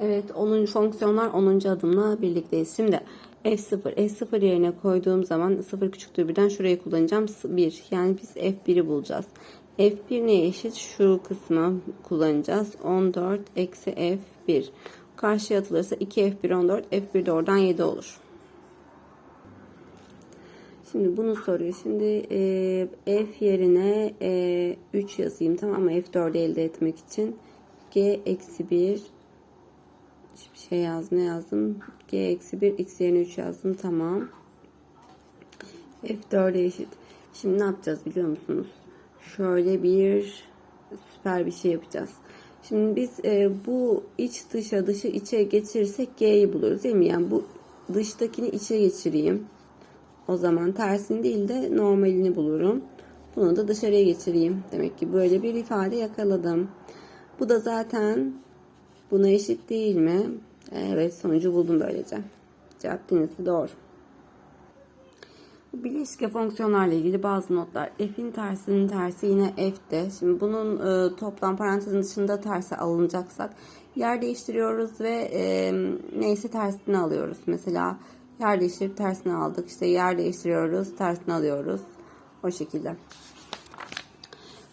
Evet 10. fonksiyonlar 10. adımla birlikteyiz. Şimdi F0, F0 yerine koyduğum zaman 0 küçüktür birden şurayı kullanacağım 1. Yani biz F1'i bulacağız. F1 neye eşit? Şu kısmı kullanacağız. 14 eksi F1. Karşıya atılırsa 2 F1 14. F1 de oradan 7 olur. Şimdi bunu soruyor. Şimdi e, F yerine e, 3 yazayım tamam mı? F4'ü elde etmek için. G eksi 1 Hiçbir şey yaz ne yazdım? G eksi 1 x yerine 3 yazdım. Tamam. F4'e eşit. Şimdi ne yapacağız biliyor musunuz? Şöyle bir süper bir şey yapacağız. Şimdi biz e, bu iç dışa dışı içe geçirirsek G'yi buluruz değil mi? Yani bu dıştakini içe geçireyim. O zaman tersini değil de normalini bulurum. Bunu da dışarıya geçireyim. Demek ki böyle bir ifade yakaladım. Bu da zaten buna eşit değil mi? Evet sonucu buldum böylece. Cevap denizli doğru. Bileşke fonksiyonlarla ilgili bazı notlar. F'in tersinin tersi yine F'de. Şimdi bunun e, toplam parantezin dışında tersi alınacaksak yer değiştiriyoruz ve e, neyse tersini alıyoruz. Mesela yer değiştirip tersini aldık. İşte yer değiştiriyoruz, tersini alıyoruz. O şekilde.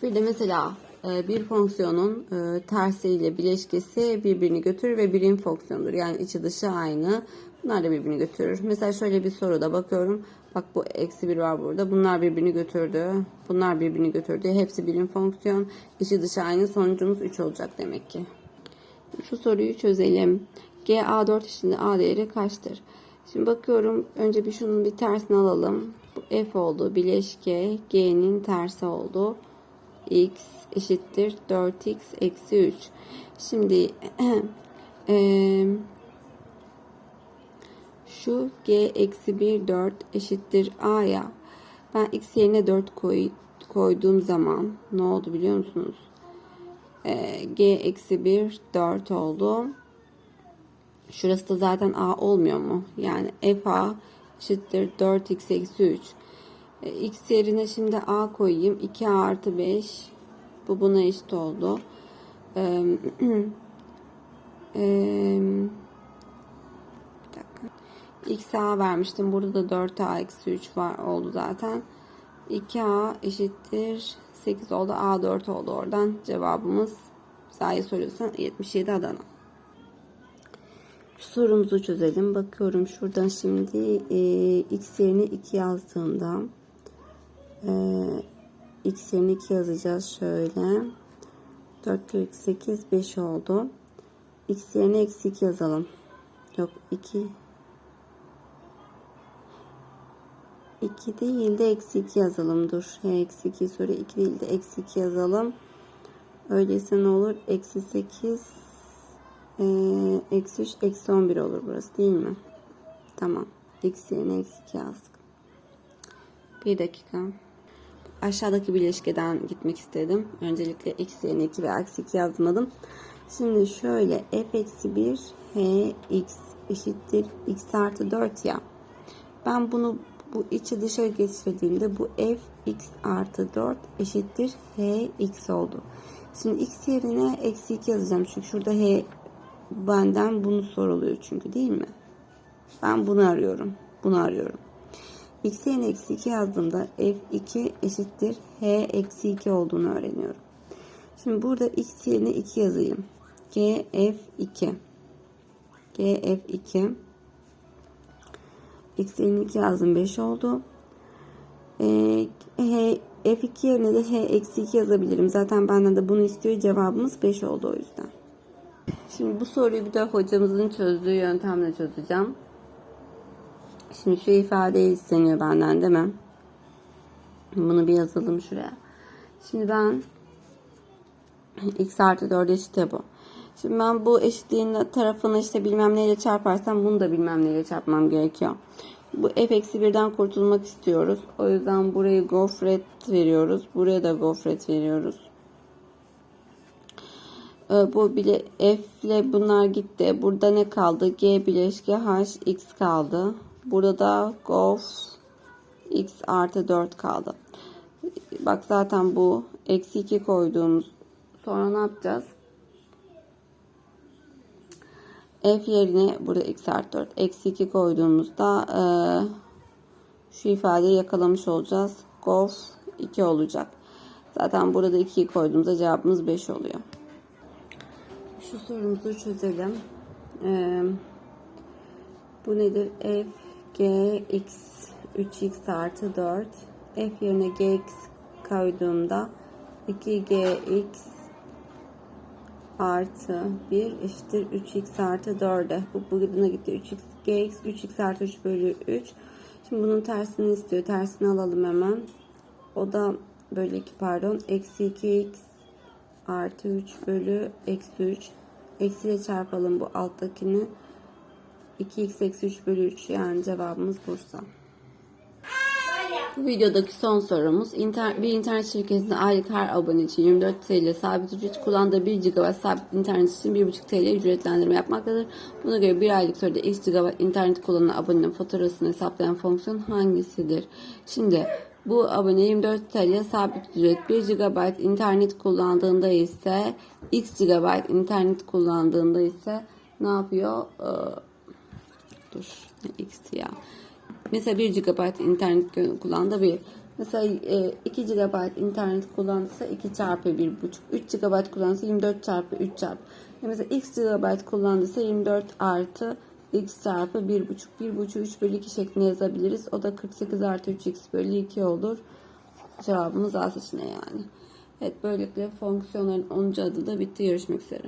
Bir de mesela bir fonksiyonun e, tersiyle bileşkesi birbirini götürür ve birim fonksiyondur. Yani içi dışı aynı. Bunlar da birbirini götürür. Mesela şöyle bir soruda bakıyorum. Bak bu eksi bir var burada. Bunlar birbirini götürdü. Bunlar birbirini götürdü. Hepsi birim fonksiyon. İçi dışı aynı. Sonucumuz 3 olacak demek ki. Şu soruyu çözelim. G A4 eşitinde A değeri kaçtır? Şimdi bakıyorum. Önce bir şunun bir tersini alalım. Bu F oldu. Bileşke G'nin tersi oldu. X eşittir 4x eksi 3. Şimdi eee şu g eksi 1 4 eşittir a'ya ben x yerine 4 koy, koyduğum zaman ne oldu biliyor musunuz? Ee, g eksi 1 4 oldu. Şurası da zaten a olmuyor mu? Yani f a eşittir 4x eksi 3. Ee, x yerine şimdi a koyayım. 2a artı 5 bu buna eşit oldu. Ee, e, x a vermiştim. Burada da 4a eksi 3 var oldu zaten. 2a eşittir 8 oldu. a 4 oldu oradan. Cevabımız sayı soruyorsan 77 Adana. Şu sorumuzu çözelim. Bakıyorum şuradan şimdi e, x yerine 2 yazdığımda x yerine 2 yazacağız şöyle. 4 kere 8 5 oldu. x yerine eksi 2 yazalım. Yok 2 2 değil de eksi 2 yazalım. Dur. Eksi 2 sonra 2 değil de eksi 2 yazalım. Öyleyse ne olur? Eksi 8 e, eksi 3 eksi 11 olur burası değil mi? Tamam. X yerine eksi 2 yazdık. Bir dakika. Aşağıdaki bileşkeden gitmek istedim. Öncelikle x yerine 2 ve eksi 2 yazmadım. Şimdi şöyle f eksi 1 h x eşittir x artı 4 ya. Ben bunu bu içi dışa geçirdiğimde bu f x artı 4 eşittir h x oldu. Şimdi x yerine eksi 2 yazacağım. Çünkü şurada h benden bunu soruluyor çünkü değil mi? Ben bunu arıyorum. Bunu arıyorum. X yerine eksi 2 yazdığımda f2 eşittir h eksi 2 olduğunu öğreniyorum. Şimdi burada x yerine 2 yazayım. g f2 g f2 x yerine 2 yazdım 5 oldu. Ee, h, f2 yerine de h eksi 2 yazabilirim. Zaten benden de bunu istiyor. Cevabımız 5 oldu o yüzden. Şimdi bu soruyu bir de hocamızın çözdüğü yöntemle çözeceğim. Şimdi şu ifadeyi isteniyor benden değil mi? Bunu bir yazalım şuraya. Şimdi ben x artı 4 eşit bu. Şimdi ben bu eşitliğin tarafını işte bilmem neyle çarparsam bunu da bilmem neyle çarpmam gerekiyor. Bu f eksi birden kurtulmak istiyoruz. O yüzden burayı gofret veriyoruz. Buraya da gofret veriyoruz. Ee, bu bile f ile bunlar gitti. Burada ne kaldı? G bileşke h x kaldı. Burada da gof x artı 4 kaldı. Bak zaten bu eksi 2 koyduğumuz sonra ne yapacağız? f yerine burada x artı 4 eksi 2 koyduğumuzda e, şu ifadeyi yakalamış olacağız. Golf 2 olacak. Zaten burada 2'yi koyduğumuzda cevabımız 5 oluyor. Şu sorumuzu çözelim. Ee, bu nedir? f g x 3x artı 4 f yerine gx koyduğumda 2gx artı 1 eşittir 3x artı 4'e. Bu bugüne gitti. 3x, gx 3x artı 3 bölü 3. Şimdi bunun tersini istiyor. Tersini alalım hemen. O da bölü 2 pardon. Eksi 2x artı 3 bölü eksi 3. Eksiyle çarpalım bu alttakini. 2x eksi 3 bölü 3 yani cevabımız Bursa. Bu videodaki son sorumuz inter, bir internet şirketinde aylık her abone için 24 TL sabit ücret kullandığı 1 GB sabit internet için 1,5 TL ücretlendirme yapmaktadır. Buna göre bir aylık sürede X GB internet kullanan abonenin faturasını hesaplayan fonksiyon hangisidir? Şimdi bu abone 24 TL sabit ücret 1 GB internet kullandığında ise X GB internet kullandığında ise ne yapıyor? Ee, dur X ya. Mesela 1 GB internet kullandı bir. Mesela e, 2 GB internet kullandıysa 2 çarpı 1,5. 3 GB kullandıysa 24 çarpı 3 çarpı. Yani mesela x GB kullandıysa 24 artı x çarpı 1,5. 1,5 3 bölü 2 şeklinde yazabiliriz. O da 48 artı 3x bölü 2 olur. Cevabımız A seçeneği yani. Evet böylelikle fonksiyonların 10. adı da bitti. Görüşmek üzere.